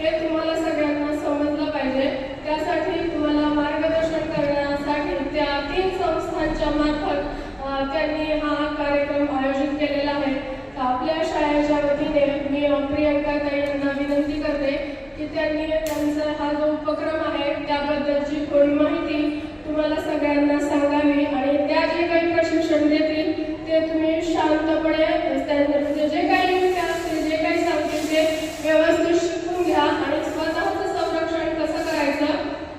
हे तुम्हाला सगळ्यांना समजलं पाहिजे. त्यासाठी तुम्हाला मार्गदर्शन करण्यासाठी त्या तीन संस्थांच्या मार्फत त्यांनी हा कार्यक्रम आयोजित केलेला आहे. आपल्या शाळेच्या वतीने मी प्रियंका ताई यांना विनंती करते की त्यांनी त्यांचा हा जो उपक्रम आहे त्याबद्दलची थोडी माहिती तुम्हाला सगळ्यांना सांगावी आणि त्या जे काही प्रशिक्षण देतील ते तुम्ही शांतपणे त्यांना म्हणजे जे काही युक्त्या असतील जे काही सांगतील ते व्यवस्थित शिकून घ्या आणि स्वतःचं संरक्षण कसं करायचं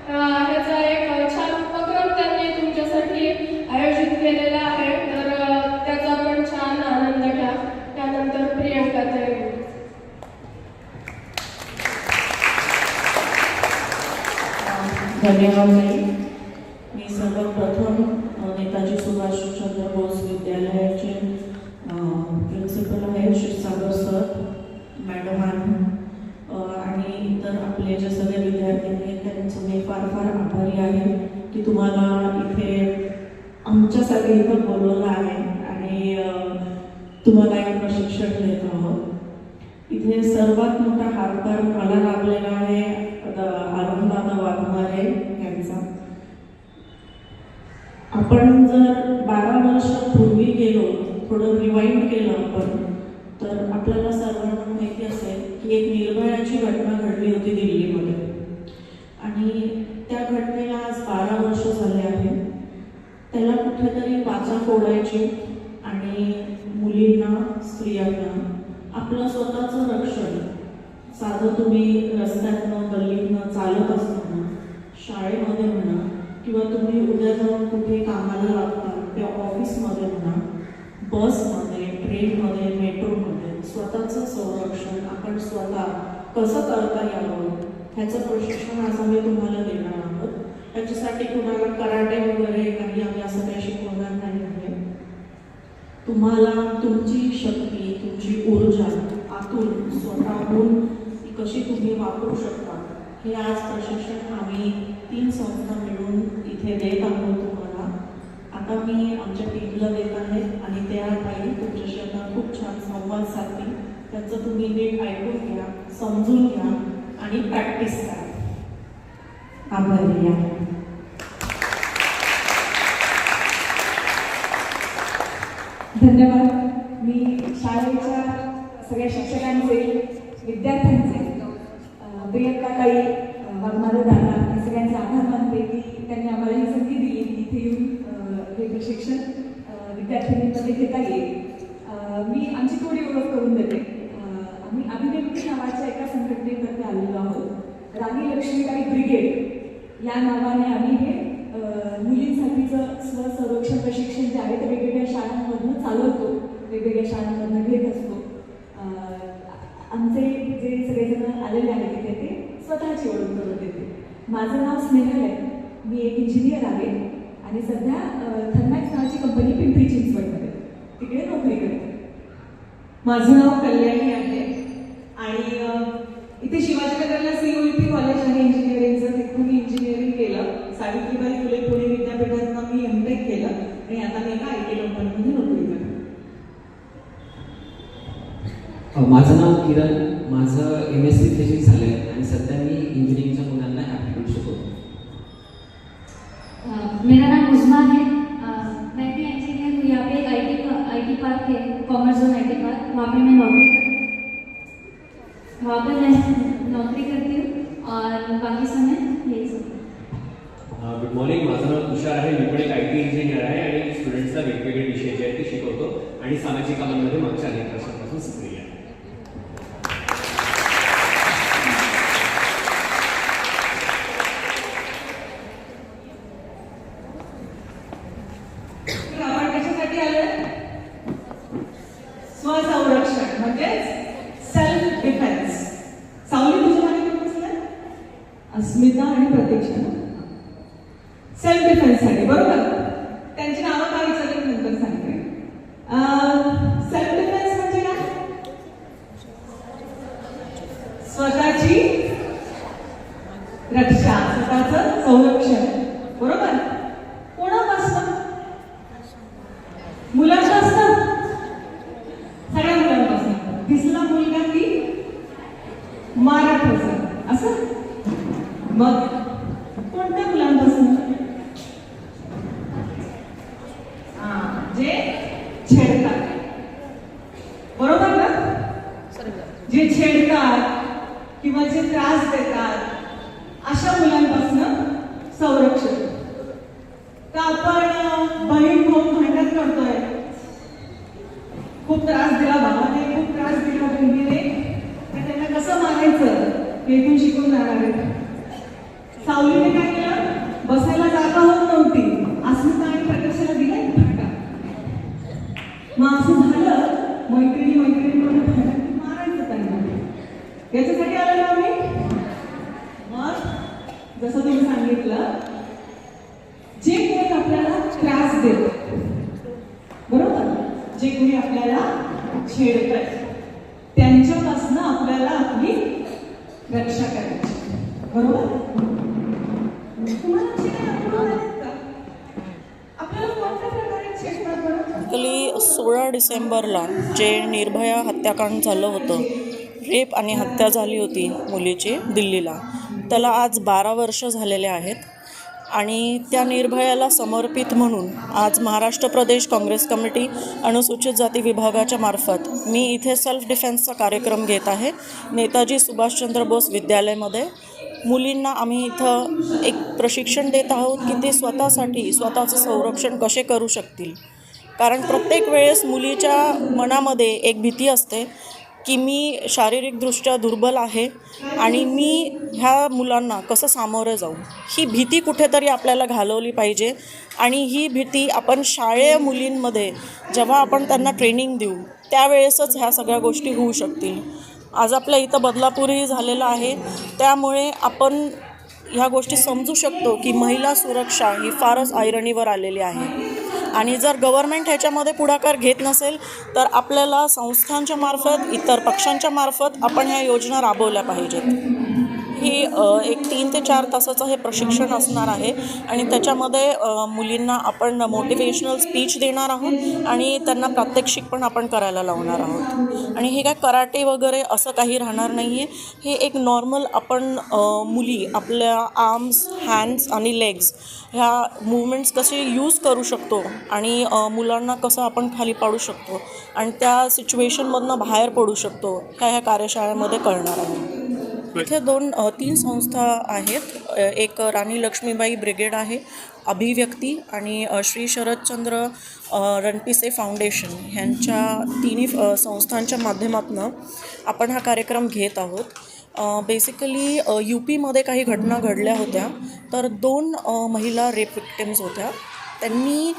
अ, ह्याचा एक अ, छान उपक्रम त्यांनी तुमच्यासाठी आयोजित केलेला आहे तर अ, त्याचा पण छान आनंद घ्या त्यानंतर प्रियंका ताई धन्यवाद ताई मी सर्वप्रथम अ, नेताजी सुभाषचंद्र बोस विद्यालयाचे प्रिन्सिपल आहे श्री सागर सर मॅडम अ, आणि इतर आपले जे सगळे विद्यार्थी आहेत त्यांचं मी फार फार आभारी आहे की तुम्हाला इथे आमच्यासाठी इथं बोलवलं आहे आणि तुम्हाला एक प्रशिक्षण देत आहोत. इथे सर्वात मोठा हातभार मला लागलेला आहे आरुणदादा वाघमारे यांचा. आपण जर बारा वर्षापूर्वी गेलो थोडं रिवाइंड केलं आपण तर आपल्याला सर्वांना माहिती असेल की एक निर्भय घटना घडली होती दिल्लीमध्ये. आणि त्या घटनेला आज बारा वर्ष झाले आहे. त्याला कुठेतरी वाचा फोडायची आणि मुलींना स्त्रियांना आपलं स्वतःचं रक्षण साधं तुम्ही रस्त्यातनं गल्लीतनं चालत असताना शाळेमध्ये म्हणा किंवा तुम्ही उद्या जाऊन कुठे कामाला लागता त्या ऑफिसमध्ये म्हणा बसमध्ये ट्रेनमध्ये मेट्रोमध्ये स्वतःचं संरक्षण आपण स्वतः कसं करता यावं? ह्याचं प्रशिक्षण आज आम्ही तुम्हाला देणार आहोत. त्याच्यासाठी कुणाला कराटे वगैरे काही आम्ही असं काही शिकवणार नाही आहे. तुम्हाला तुमची शक्ती तुमची ऊर्जा आतून स्वतःहून ती कशी तुम्ही वापरू शकता हे आज प्रशिक्षण आम्ही तीन संस्था मिळून इथे देत आहोत तुम्हाला. आता मी आमच्या टीमला देत आहे आणि त्या ताई तुमच्याशी आता खूप छान संवाद साधतील. त्याचं तुम्ही नीट ऐकून समजून घ्या आणि प्रॅक्टिस करा. आभारी या धन्यवाद. मी शाळेच्या सगळ्या शिक्षकांचे विद्यार्थ्यांचे प्रियंका काही अ, दादा या सगळ्यांचे आभार मानते. की त्यांनी आम्हाला ही संधी दिली. की इथे येऊन हे प्रशिक्षण विद्यार्थ्यांमध्ये घेता येईल. मी आमची थोडी ओळख करून देते. आम्ही अभिनेत्री नावाच्या एका संघटनेतर्फे आलेलो आहोत राणी लक्ष्मीबाई ब्रिगेड या नावाने आम्ही हे मुलींसाठीचं स्वसंरक्षण प्रशिक्षण जे आहे ते वेगवेगळ्या शाळांमधनं चालवतो वेगवेगळ्या शाळांमधनं घेत असतो. आमचे जे सगळेजण आलेले आहेत तिथे ते स्वतःची ओळख करून देते. माझं नाव स्नेहल आहे मी एक इंजिनियर आहे आणि सध्या थर्मॅक्स नावाची कंपनी पिंपरी चिंचवडमध्ये. तिकडे नोकरी करते. माझं नाव कल्याणी आहे आणि इथे शिवाजीनगरला सीओईपी कॉलेज आहे इंजिनिअरिंगचं तिथून मी इंजिनिअरिंग केलं. सावित्रीबाई फुले पुणे विद्यापीठातनं मी एमटेक केलं. आणि आता मी एका आय टी कंपनीमध्ये नोकरी करते. अ, माझं नाव किरण. माझं एम एस सी फिजिक्स झालं आहे आणि सध्या मी इंजिनिअरिंगच्या मुलांना ॲप्टिट्यूड शिकवतो अ, मेरा नाम उजमा है. अ, मैं भी इंजीनियर हूँ. यहाँ पे एक I T I T park है. Commerce zone I T park वहाँ पे मैं नौकरी कर वहाँ पे मैं नौकरी करती. हूँ और बाकी समय यही सब. गुड मॉर्निंग माझं नाव तुषार आहे. मी पण एक आय टी इंजिनियर आहे आणि स्टुडंट्सला वेगवेगळे विषय जे आहेत ते शिकवतो आणि सामाजिक कामांमध्ये मागच्या अनेक वर्षांपासून सक्रिय आहे. तर आपण कशासाठी आलोय? स्वसंरक्षण म्हणजेच सेल्फ डिफेन्स सावली तुझं मागे कोण बसलंय? स्मिता आणि प्रतीक्षा सेल्फ डिफेन्ससाठी बरोबर त्यांची नावं काय विचारली मी नंतर सांगते सेल्फ डिफेन्स म्हणजे काय स्वतःची रक्षा बाळाचं संरक्षण बरोबर कोणापासून मुलांपासून सगळ्या मुलांपासून दिसला मुलगा की मारायचं असं मग कोणत्या मुलांपासून हा, जे छेडतात बरोबर ना जे छेडतात किंवा जे त्रास देतात अशा मुलांपासून संरक्षण तर आपण अं, बहीण भाऊ भांडण करतोय खूप त्रास दिला बाबाने खूप त्रास दिला बहिणीने. तर त्यांना कसं मागायचं हे इथून शिकून जाणार आहे सावलीने काय केलं? बसायला जागा होत नव्हती. अस्मिता आणि प्रकाशाला दिला एक मग असं झालं मैत्रिणी मैत्रिणी म्हणून भांडण की मारायचं त्यांना याच्यासाठी आलं ना आम्ही मग जसं तुम्ही सांगितलं जे कोणी आपल्याला त्रास देत बरोबर जे कोणी आपल्याला छेडत त्यांच्यापासून आपल्याला आपली रक्षा करायची. बरोबर? तुम्हाला सोळा डिसेंबरला जे निर्भया हत्याकांड झालं होतं रेप आणि हत्या झाली होती मुलीची दिल्लीला. त्याला आज बारा वर्ष झालेले आहेत. आणि त्या निर्भयाला समर्पित म्हणून आज महाराष्ट्र प्रदेश काँग्रेस कमिटी अनुसूचित जाती विभागाच्या मार्फत मी इथे सेल्फ डिफेन्सचा कार्यक्रम घेत आहे. नेताजी सुभाषचंद्र बोस विद्यालयामध्ये. मुलींना आम्ही इथं एक प्रशिक्षण देत आहोत की ते स्वतःसाठी स्वतःचं संरक्षण कसे करू शकतील? कारण प्रत्येक वेळेस मुलीच्या मनामध्ये एक भीती असते की मी शारीरिकदृष्ट्या दुर्बल आहे आणि मी ह्या मुलांना कसं सामोरं जाऊ? ही भीती कुठेतरी आपल्याला घालवली पाहिजे आणि ही भीती आपण शाळेय मुलींमध्ये जेव्हा आपण त्यांना ट्रेनिंग देऊ त्यावेळेसच ह्या सगळ्या गोष्टी होऊ शकतील. आज आपल्या इथं बदलापूरही झालेलं आहे. त्यामुळे आपण ह्या गोष्टी समजू शकतो की महिला सुरक्षा ही फारच ऐरणीवर आलेली आहे. आणि जर गव्हर्मेंट ह्याच्यामध्ये पुढाकार घेत नसेल तर आपल्याला संस्थांच्या मार्फत इतर पक्षांच्या मार्फत आपण ह्या योजना राबवल्या पाहिजेत. ही एक तीन ते चार तासाचं हे प्रशिक्षण असणार आहे. आणि त्याच्यामध्ये मुलींना आपण मोटिवेशनल स्पीच देणार आहोत आणि त्यांना प्रात्यक्षिक पण आपण करायला लावणार आहोत. आणि हे काय कराटे वगैरे असं काही राहणार नाही आहे हे एक नॉर्मल आपण मुली आपल्या आर्म्स हँड्स आणि लेग्स ह्या मुवमेंट्स कसे यूज करू शकतो आणि मुलांना कसं आपण खाली पाडू शकतो आणि त्या सिच्युएशनमधनं बाहेर पडू शकतो ह्या ह्या कार्यशाळेमध्ये कळणार आहे इथे दोन तीन संस्था आहेत. एक राणी लक्ष्मीबाई ब्रिगेड आहे अभिव्यक्ती आणि श्री शरदचंद्र रणपिसे फाउंडेशन. ह्यांच्या तिन्ही संस्थांच्या माध्यमातून आपण हा कार्यक्रम घेत आहोत. बेसिकली यू पीमध्ये काही घटना घडल्या होत्या तर दोन महिला रेप विक्टिम्स होत्या. त्यांनी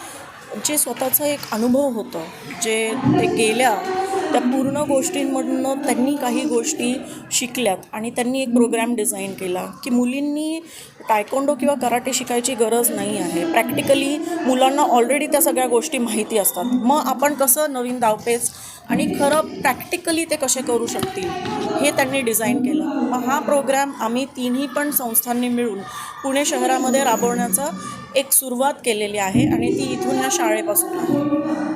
जे स्वतःचं एक अनुभव होतं जे ते गेल्या त्या पूर्ण गोष्टींमधनं त्यांनी काही गोष्टी शिकल्यात आणि त्यांनी एक प्रोग्रॅम डिझाईन केला की मुलींनी टायकोंडो किंवा कराटे शिकायची गरज नाही आहे. प्रॅक्टिकली मुलांना ऑलरेडी त्या सगळ्या गोष्टी माहिती असतात. मग आपण कसं नवीन धावपेच आणि खरं प्रॅक्टिकली ते कसे करू शकतील हे त्यांनी डिझाईन केलं. मग हा प्रोग्रॅम आम्ही तिन्ही पण संस्थांनी मिळून पुणे शहरामध्ये राबवण्याचा एक सुरुवात केलेली आहे आणि ती इथून या शाळेपासून आहे.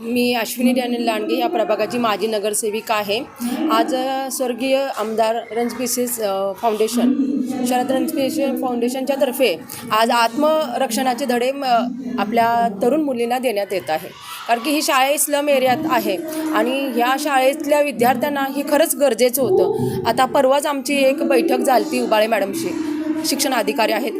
मी अश्विनी डॅनिल लांडगे या प्रभागाची माजी नगरसेविका आहे. आज स्वर्गीय आमदार रणजित फाउंडेशन शरद रणजित फाउंडेशनच्या तर्फे आज आत्मरक्षणाचे धडे आपल्या तरुण मुलींना देण्यात येत आहे. कारण की ही शाळा स्लम एरियात आहे आणि ह्या शाळेतल्या विद्यार्थ्यांना हे खरंच गरजेचं होतं. आता परवाच आमची एक बैठक झाली ती उबाळे मॅडमशी शिक्षण अधिकारी आहेत.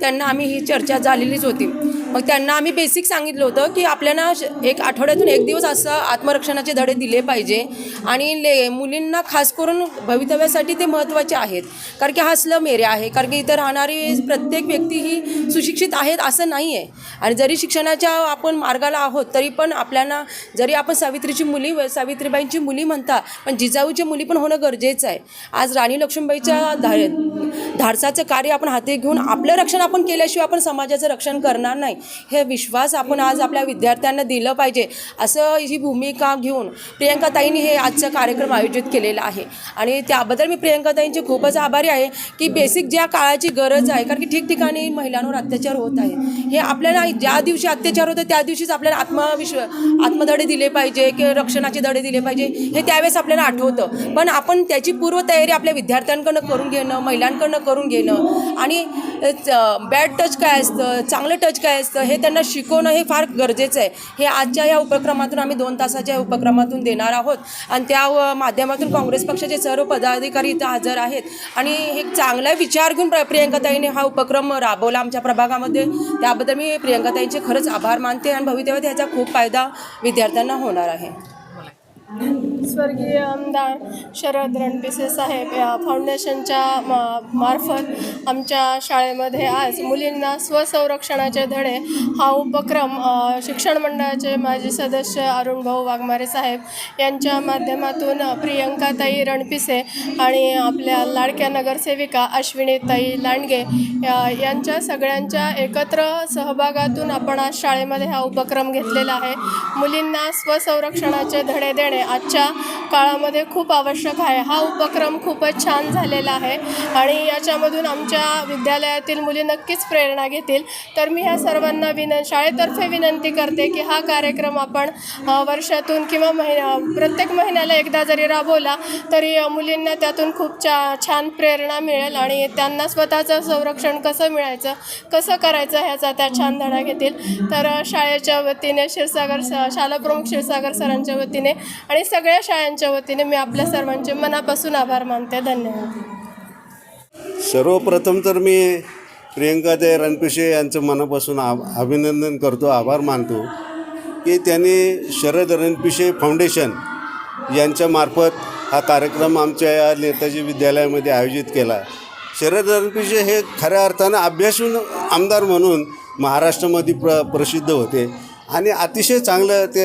त्यांना आम्ही ही चर्चा झालेलीच होती. मग त्यांना आम्ही बेसिक सांगितलं होतं की आपल्याला श- एक आठवड्यातून एक दिवस असं आत्मरक्षणाचे धडे दिले पाहिजे. आणि ले मुलींना खास करून भवितव्यासाठी ते महत्त्वाचे आहेत. कारण की हा स्लम एरिया आहे. कारण की इथं राहणारी प्रत्येक व्यक्ती ही सुशिक्षित आहेत असं नाही आहे आणि जरी शिक्षणाच्या आपण मार्गाला आहोत तरी पण आपल्याला जरी आपण सावित्रीची मुली सावित्रीबाईंची मुली म्हणता पण जिजाऊची मुली पण होणं गरजेचं आहे. आज राणी लक्ष्मीबाईच्या धा धाडसाचं कार्य आपण हाती घेऊन आपलं रक्षण आपण केल्याशिवाय आपण समाजाचं रक्षण करणार नाही. हे विश्वास आपण आज आपल्या विद्यार्थ्यांना दिलं पाहिजे. असं ही भूमिका घेऊन प्रियंकाताईंनी हे आजचं कार्यक्रम आयोजित केलेला आहे. आणि त्याबद्दल मी प्रियंकाताईंचे खूपच आभारी आहे की बेसिक ज्या काळाची गरज आहे कारण की ठिकठिकाणी महिलांवर अत्याचार होत आहे हे आपल्याला ज्या दिवशी अत्याचार होतं त्या दिवशीच आपल्याला आत्मविश्व आत्मधडे दिले पाहिजे किंवा रक्षणाचे धडे दिले पाहिजे हे त्यावेळेस आपल्याला आठवतं. पण आपण त्याची पूर्वतयारी आपल्या विद्यार्थ्यांकडनं करून घेणं महिलांकडनं करून घेणं आणि बॅड टच काय असतं चांगलं टच काय असतं हे त्यांना शिकवणं हे फार गरजेचं आहे. हे आजच्या या उपक्रमातून आम्ही दोन तासाच्या उपक्रमातून देणार आहोत. आणि त्या माध्यमातून काँग्रेस पक्षाचे सर्व पदाधिकारी इथं हजर आहेत. आणि हे चांगला विचार घेऊन प्र प्रियंकाताईने हा उपक्रम राबवला आमच्या प्रभागामध्ये. त्याबद्दल मी प्रियंकाताईंचे खरंच आभार मानते आणि भवितव्यात ह्याचा खूप फायदा विद्यार्थ्यांना होणार आहे. स्वर्गीय आमदार शरद रणपिसे साहेब या फाउंडेशनच्या मा मार्फत आमच्या शाळेमध्ये आज मुलींना स्वसंरक्षणाचे धडे हा उपक्रम शिक्षण मंडळाचे माजी सदस्य अरुण भाऊ वाघमारे साहेब यांच्या माध्यमातून प्रियंकाताई रणपिसे आणि आपल्या लाडक्या नगरसेविका अश्विनीताई लांडगे या यांच्या सगळ्यांच्या एकत्र सहभागातून आपण आज शाळेमध्ये हा उपक्रम घेतलेला आहे. मुलींना स्वसंरक्षणाचे धडे देणे आजच्या काळामध्ये खूप आवश्यक आहे. हा उपक्रम खूपच छान झालेला आहे आणि याच्यामधून आमच्या विद्यालयातील मुली नक्कीच प्रेरणा घेतील. तर मी ह्या सर्वांना विन शाळेतर्फे विनंती करते की हा कार्यक्रम आपण वर्षातून किंवा महिन्या प्रत्येक महिन्याला एकदा जरी राबवला तरी मुलींना त्यातून खूप चा छान प्रेरणा मिळेल आणि त्यांना स्वतःचं संरक्षण कसं मिळायचं कसं करायचं ह्याचा त्या छान धडा घेतील. तर शाळेच्या वतीने क्षीरसागर स शालाप्रमुख क्षीरसागर सरांच्या वतीने आणि सगळ्या शाळांच्या वतीने मी आपल्या सर्वांचे मनापासून आभार मानते. धन्यवाद. सर्वप्रथम तर मी प्रियंकाताई रणपिशे यांचं मनापासून आभ अभिनंदन करतो आभार मानतो की त्यांनी शरद रणपिशे फाउंडेशन यांच्यामार्फत हा कार्यक्रम आमच्या या नेताजी विद्यालयामध्ये आयोजित केला. शरद रणपिशे हे खऱ्या अर्थानं अभ्यासून आमदार म्हणून महाराष्ट्रामध्ये प्र प्रसिद्ध होते. आणि अतिशय चांगलं ते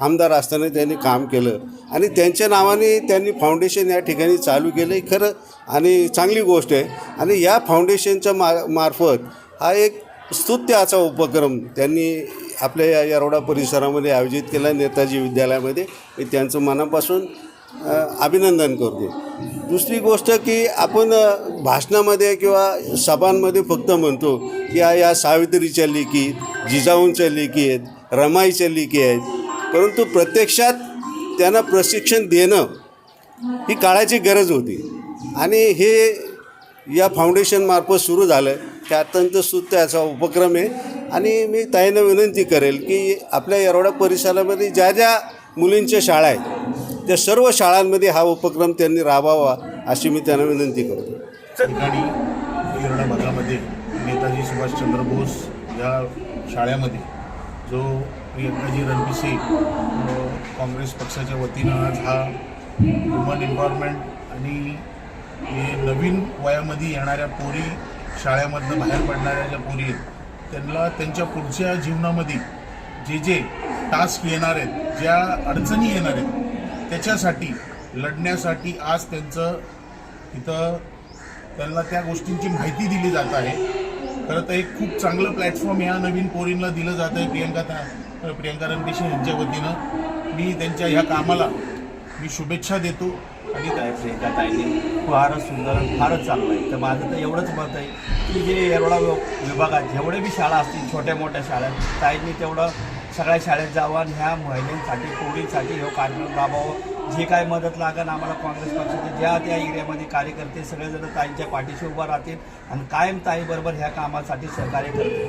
आमदार असताना त्यांनी काम केलं. आणि त्यांच्या नावाने त्यांनी फाउंडेशन या ठिकाणी चालू केलं आहे खरं आणि चांगली गोष्ट आहे. आणि या फाउंडेशनच्या मा मार्फत हा एक स्तुत्य असा उपक्रम त्यांनी आपल्या या येरवडा परिसरामध्ये आयोजित केला नेताजी विद्यालयामध्ये. मी त्यांचं मनापासून अभिनंदन करतो. दुसरी गोष्ट की आपण भाषणामध्ये किंवा सभांमध्ये फक्त म्हणतो की या या सावित्रीच्या लेखी जिजाऊंच्या लेखी आहेत रमाईच्या लेखी आहेत. परंतु प्रत्यक्षात त्यांना प्रशिक्षण देणं ही काळाची गरज होती. आणि हे या फाउंडेशनमार्फत सुरू झालं हे अत्यंत स्तुत्य असा उपक्रम आहे. आणि मी ताईनं विनंती करेल की आपल्या येरवडा परिसरामध्ये ज्या ज्या मुलींच्या शाळा आहेत त्या सर्व शाळांमध्ये हा उपक्रम त्यांनी राबवावा अशी मी त्यांना विनंती करतो. ठिकाणी येरडा भागामध्ये नेताजी सुभाषचंद्र बोस या शाळेमध्ये जो प्रियंकाजी रणपिसे अ, काँग्रेस पक्षाच्या वतीनं आज हा वुमन एम्पॉवरमेंट आणि हे नवीन वयामध्ये येणाऱ्या पोरी शाळेमधनं बाहेर पडणाऱ्या ज्या पोरी आहेत त्यांना त्यांच्या पुढच्या जीवनामध्ये जे जे टास्क येणार आहेत ज्या अडचणी येणार आहेत त्याच्यासाठी लढण्यासाठी आज त्यांचं इथं त्यांना त्या गोष्टींची माहिती दिली जात आहे. खरं तर एक खूप चांगलं प्लॅटफॉर्म ह्या नवीन पोरींना दिलं जात आहे प्रियंका त्या प्रियंका रणदेशी यांच्या वतीनं. मी त्यांच्या ह्या कामाला मी शुभेच्छा देतो. आणि त्या- आहे प्रियंका ताईने? फारच सुंदर आणि फारच चांगलं आहे. तर माझं तर एवढंच मत आहे की जे एवढा विभागात जेवढे बी शाळा असतील छोट्या मोठ्या शाळा ताईंनी तेवढं सगळ्या शाळेत जावं आणि ह्या महिलांसाठी कोविडसाठी हे कार्यक्रम राबवावं. जे काय मदत लागेल आम्हाला काँग्रेस पक्षाचे ज्या त्या एरियामध्ये कार्यकर्ते सगळेजण ताईंच्या पाठीशी उभा राहतील आणि कायम ताईबरोबर ह्या कामासाठी सहकार्य करतील.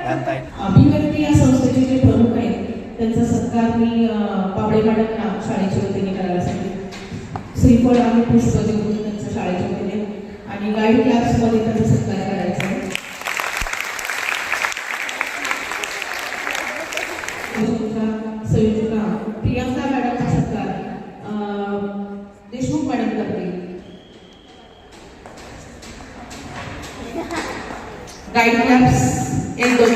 ह्या ताई. अभिव्यक्ती या संस्थेचे जे प्रमुख आहेत त्यांचा सत्कार मी पावडे पाबळे मॅडमना शाळेच्या वतीने करायला सांगितले श्रीफळ आणि पुष्प देऊन त्यांचा शाळेच्या वतीने आणि गाईड क्लासमध्ये त्यांचा सत्कार गाईड क्लास एक दोन